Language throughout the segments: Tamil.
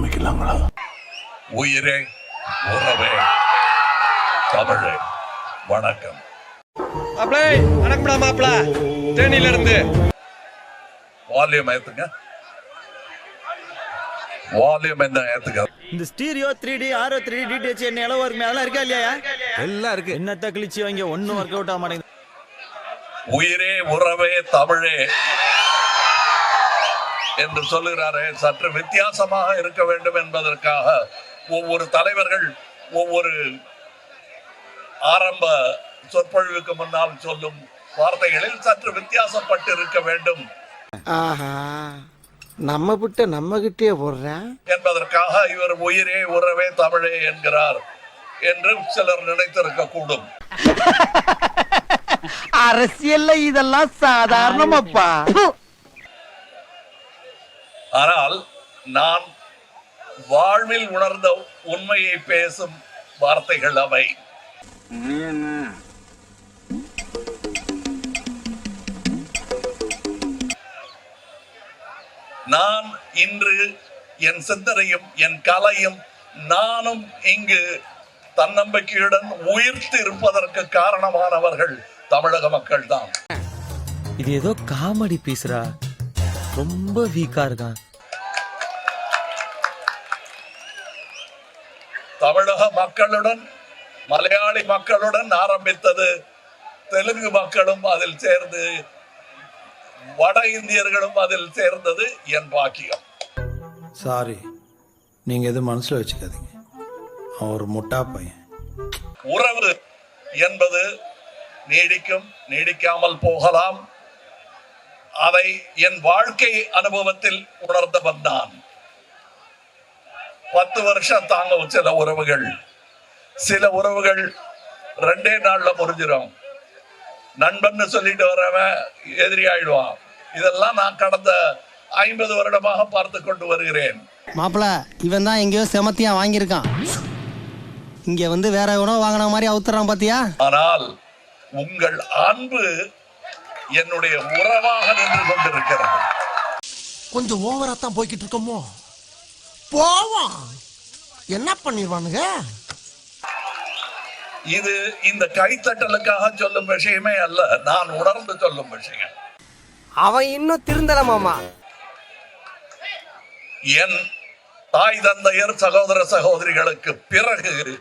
ஆரம்பிக்கலாங்களா? உயிரே உறவே தமிழே வணக்கம். மாப்பிளை வணக்கம்டா மாப்பிள. தேனியில இருந்து வால்யூம் ஏத்துங்க. வால்யூம் என்ன ஏத்துங்க? இந்த stereo three D Auro three D DH என்ன அளவு இருக்கு அதெல்லாம் இருக்கா இல்லையா? எல்லாம் இருக்கு. என்னத்த கிழிச்சு வாங்க ஒன்னும் ஒர்க் அவுட் ஆக மாட்டேங்குது. உயிரே உறவே தமிழே. என்று சொல்லுகிறாரே சற்று வித்தியாசமாக இருக்க வேண்டும் என்பதற்காக ஒவ்வொரு தலைவர்கள் ஒவ்வொரு ஆரம்ப சொற்பொழிவுக்கு முன்னால் சொல்லும் வார்த்தைகளில் சற்று வித்தியாசப்பட்டு இருக்க வேண்டும். ஆஹா நம்ம விட்ட நம்ம கிட்டே போடுறேன். என்பதற்காக இவர் உயிரே உறவே தமிழே என்கிறார் என்று சிலர் நினைத்திருக்க கூடும். அரசியல்ல இதெல்லாம் சாதாரணமாப்பா. ஆனால் நான் வாழ்வில் உணர்ந்த உண்மையை பேசும் வார்த்தைகள் அவை. நான் இன்று என் சிந்தனையும் என் கலையும் நானும் இங்கு தன்னம்பிக்கையுடன் உயிர்த்து இருப்பதற்கு காரணமானவர்கள் தமிழக மக்கள் தான் இது ஏதோ காமெடி பீஸ்ரா ரொம்ப வீக்கா இருக்கான். தமிழக மக்களுடன் மலையாளி மக்களுடன் ஆரம்பித்தது தெலுங்கு மக்களும் அதில் சேர்ந்து வட இந்தியர்களும் அதில் சேர்ந்தது என் பாக்கியம். சாரி நீங்க எதுவும் மனசுல வச்சுக்காதீங்க. அவன் ஒரு முட்டா பையன். உறவு என்பது நீடிக்கும் நீடிக்காமல் போகலாம். அதை என் வாழ்க்கை அனுபவத்தில் உணர்ந்தவன் நான் பத்து வருஷம் தாங்கும் சில உறவுகள். சில உறவுகள் ரெண்டே நாள்ல முறிஞ்சிடும் நண்பன்னு சொல்லிட்டு வரவன் எதிரி ஆயிடுவான். இதெல்லாம் நான் கடந்த ஐம்பது வருடமாக பார்த்து கொண்டு வருகிறேன். மாப்பிள இவன் தான் எங்கேயோ செமத்தியா வாங்கியிருக்கான். இங்க வந்து வேற உணவு வாங்கின மாதிரி அவுத்துறான் பாத்தியா? ஆனால் உங்கள் அன்பு என்னுடைய உறவாக நின்று கொண்டிருக்கிறது. கொஞ்சம் ஓவரா தான் போய்கிட்டு இருக்கோமோ? போவோம். என்ன பண்ணிடுவானுங்க இது இந்த கைத்தட்டலுக்காக சொல்லும் விஷயமே அல்ல நான் உணர்ந்து சொல்லும் விஷயம். அவன் இன்னும் திருந்தல மாமா. என் தாய் தந்தையர் சகோதர சகோதரிகளுக்கு பிறகு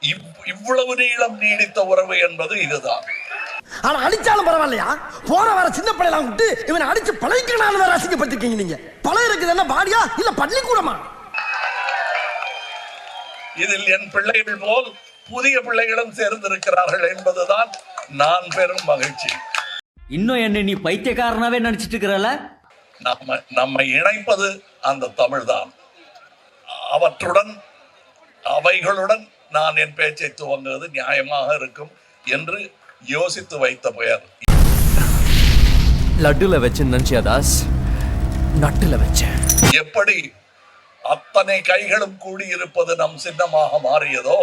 இவ்- இவ்வளவு நீளம் நீடித்த உறவு என்பது இதுதான். ஆனா அடிச்சாலும் பரவாயில்லையா? போற வர சின்ன பிள்ளைலாம் விட்டு இவனை அடிச்சு பழகிக்கணும் வேற அசிங்கப்பட்டிருக்கீங்க நீங்க. பழைய இருக்குது என்ன பாடியா இல்ல பள்ளிக்கூடமா? இதில் என் பிள்ளைகள் போல் புதிய பிள்ளைகளும் சேர்ந்திருக்கிறார்கள் என்பதுதான் நான் பெரும் மகிழ்ச்சி. இன்னும் என்ன நீ பைத்தியக்காரனாவே நினைச்சிட்டு இருக்கிறல நம்ம நம்மை இணைப்பது அந்த தமிழ்தான். அவற்றுடன் அவைகளுடன் நான் என் பேச்சை துவங்குவது நியாயமாக இருக்கும் என்று யோசித்து வைத்த பெயர். லட்டுல வச்சு நினைச்சியா தாஸ்? நட்டுல வச்சேன். எப்படி அத்தனை கைகளும் கூடியிருப்பது நம் சின்னமாக மாறியதோ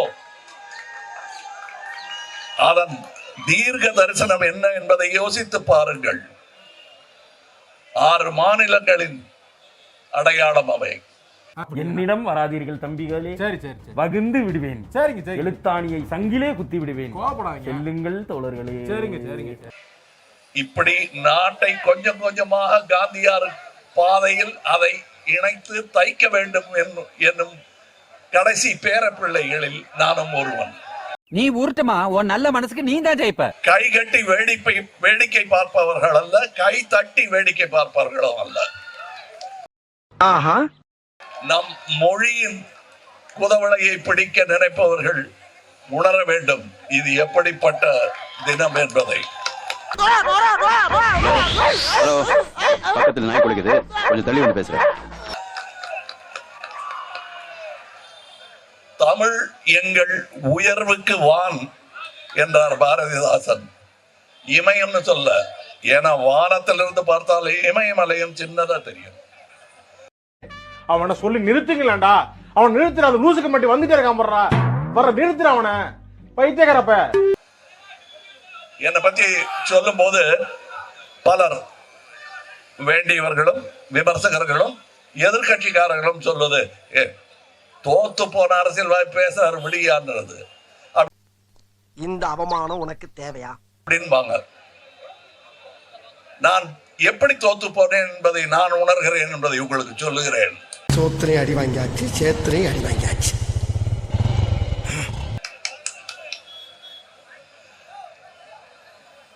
அதன் தீர்க்க தரிசனம் என்ன என்பதை யோசித்து பாருங்கள். ஆறு மாநிலங்களின் அடையாளம் அவை. என்னிடம் வராதீர்கள் தம்பிகளே. சரி சரி வகுந்து விடுவேன். சரிங்க சரி எழுத்தாணியை சங்கிலே குத்தி விடுவேன். செல்லுங்கள் தோழர்களே. சரிங்க சரிங்க இப்படி நாட்டை கொஞ்சம் கொஞ்சமாக காந்தியார் பாதையில் அதை இணைத்து தைக்க வேண்டும் என்னும் என்னும் கடைசி பேரப்பிள்ளைகளில் நானும் ஒருவன். நீ உருட்டுமா? உன் நல்ல மனசுக்கு நீ தான் ஜெயிப்ப. கை கட்டி வேடிக்கை வேடிக்கை பார்ப்பவர்கள் அல்ல கை தட்டி வேடிக்கை பார்ப்பவர்களும் அல்ல. ஆஹா. நம் மொழியின் குதவளையை பிடிக்க நினைப்பவர்கள் உணர வேண்டும். இது எப்படிப்பட்ட தினம் என்பதை. பக்கத்துல நாய் குளிக்குது. கொஞ்சம் தள்ளி வந்து பேசுறேன். தமிழ் எங்கள் உயர்வுக்கு வான் என்றார் பாரதிதாசன். இமயம்னு சொல்ல ஏன்னா வானத்திலிருந்து பார்த்தால் இமயமலையும் சின்னதா தெரியும். அவனை சொல்லி நிறுத்துங்களேன்டா. அவன் நிறுத்துற அந்த லூசுக்கு மட்டும் வந்துட்டே இருக்கான் போடுறா வர நிறுத்துற அவனை. பைத்தியக்காரப்ப. என்னை பத்தி சொல்லும்போது பலர் வேண்டியவர்களும் விமர்சகர்களும் எதிர்கட்சிக்காரர்களும் சொல்லுது ஏ தோத்து போன அரசியல்வாதி பேசுறாரு விடியான்றது. இந்த அவமானம் உனக்கு தேவையா? அப்படின்பாங்க. நான் எப்படி தோத்து போனேன் என்பதை நான் உணர்கிறேன் என்பதை உங்களுக்கு சொல்லுகிறேன். சோத்திரையும் அடி வாங்கியாச்சு சேத்திரையும் அடி வாங்கியாச்சு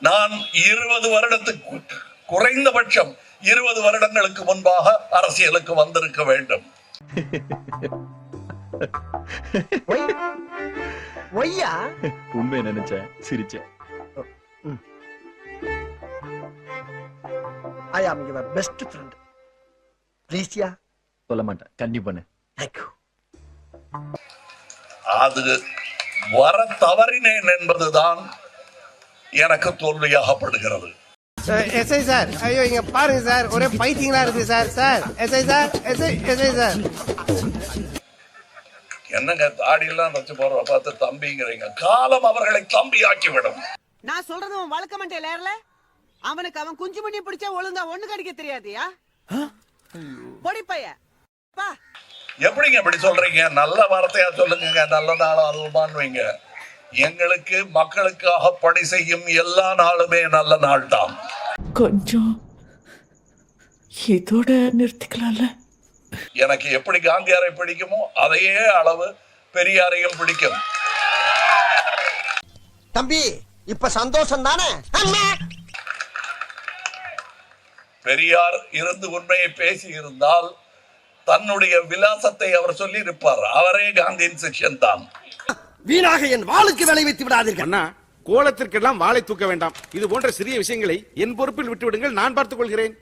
நான் இருபது வருடத்துக்கு குறைந்தபட்சம் இருபது வருடங்களுக்கு முன்பாக அரசியலுக்கு வந்திருக்க வேண்டும் ஒய்யா உண்மையை நினைச்சேன் சிரிச்சேன் ஐ ஆம் யுவர் பெஸ்ட் ஃப்ரெண்ட் ப்ளீஸ்யா சொல்ல மாட்டேன் கண்டிப்பானு அது வர தவறினேன் என்பதுதான் எனக்கு தோல்வியாகப்படுகிறது. எஸ்ஐ சார் ஐயோ இங்க பாருங்க சார் ஒரே பைத்தியங்களா இருக்கு sir sir SI sir SI SI sir என்னங்க தாடியெல்லாம் வச்சு போற பார்த்து தம்பிங்கிறீங்க. காலம் அவர்களை தம்பியாக்கி விடும் நான் சொல்றது உன் வழக்க மண்டையில ஏறல அவனுக்கு அவன் குஞ்சு மணி பிடிச்சா ஒழுங்கா ஒண்ணு கடிக்க தெரியாதியா? பொடி பைய. பா எப்படிங்க இப்படி சொல்றீங்க? நல்ல வார்த்தையா சொல்லுங்க நல்ல நாளும் அதுமான்னு வைங்க எங்களுக்கு மக்களுக்காக பணி செய்யும் எல்லா நாளுமே நல்ல நாள் தான் கொஞ்சம் இதோட நிறுத்திக்கலாம்ல? எனக்கு எப்படி காந்தியாரை பிடிக்குமோ அதையே அளவு பெரியாரையும் பிடிக்கும். தம்பி இப்ப சந்தோஷம் தானே பெரியார் இருந்து உண்மையை பேசி இருந்தால் தன்னுடைய விலாசத்தை அவர் சொல்லி இருப்பார் அவரே காந்தியின் சிஷ்யன் தான். வீணாக என் வாளுக்கு விளைவித்து விடாதீர்கள். அண்ணா கோலத்திற்கெல்லாம் வாளை தூக்க வேண்டாம். இது போன்ற சிறிய விஷயங்களை என் பொறுப்பில் விட்டுவிடுங்கள். நான் பார்த்துக் கொள்கிறேன்.